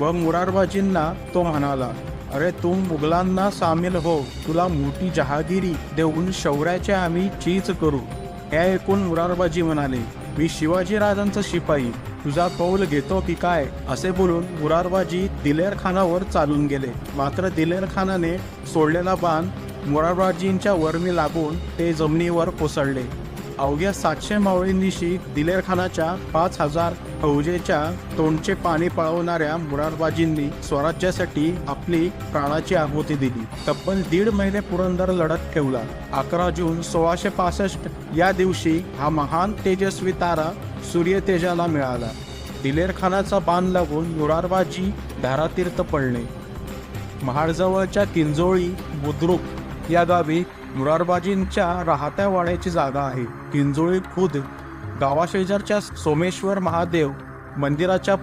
व मुरारबाजींना तो म्हणाला अरे तू मुघलांना सामील हो तुला मोठी जहागिरी देऊन शौर्याचे आम्ही चीज करू. हे ऐकून मुरारबाजी म्हणाले मी शिवाजीराजांचा शिपाई तुझा कौल घेतो की काय? असे बोलून मुरारबाजी दिलेर खानावर चालून गेले. मात्र दिलेर खानाने सोडलेला बाण मुरारबाजींच्या वर्मी लागून ते जमिनीवर कोसळले. अवघ्या सातशे मावळींनीशी दिलेरखानाच्या पाच हजार फौजेच्या तोंडचे पाणी पळवणाऱ्या मुरारबाजींनी स्वराज्यासाठी आपली प्राणाची आहुती दिली. तब्बल दीड महिने पुरंदर लढत ठेवला. अकरा जून सोळाशे पासष्ट या दिवशी हा महान तेजस्वी तारा सूर्य तेजाला मिळाला. दिलेरखानाचा बांध बाण लागून मुरारबाजी धारातीर्थ पडले महाडजवळच्या किंजोळी बुद्रुक या गावी मुरारबाजींच्या राहत्या वाड्याची जागा आहे. किंजोळी खुद गावाशेजारच्या सोमेश्वर महादेव मंदिराच्या